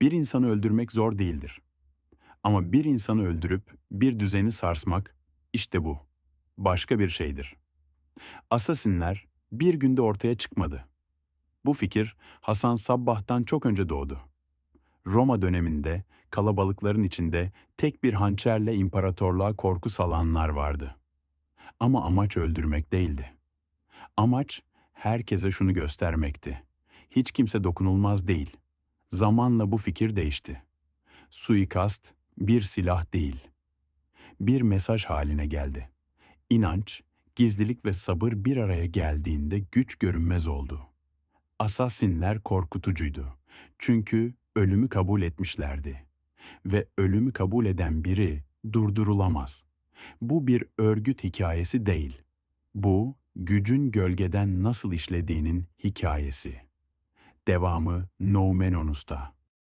Bir insanı öldürmek zor değildir. Ama bir insanı öldürüp bir düzeni sarsmak işte bu. Başka bir şeydir. Asasinler bir günde ortaya çıkmadı. Bu fikir Hasan Sabbah'tan çok önce doğdu. Roma döneminde kalabalıkların içinde tek bir hançerle imparatorluğa korku salanlar vardı. Ama amaç öldürmek değildi. Amaç herkese şunu göstermekti. Hiç kimse dokunulmaz değil. Zamanla bu fikir değişti. Suikast bir silah değil. Bir mesaj haline geldi. İnanç, gizlilik ve sabır bir araya geldiğinde güç görünmez oldu. Asasinler korkutucuydu. Çünkü ölümü kabul etmişlerdi. Ve ölümü kabul eden biri durdurulamaz. Bu bir örgüt hikayesi değil. Bu, gücün gölgeden nasıl işlediğinin hikayesi. Devamı Noumenonus'ta.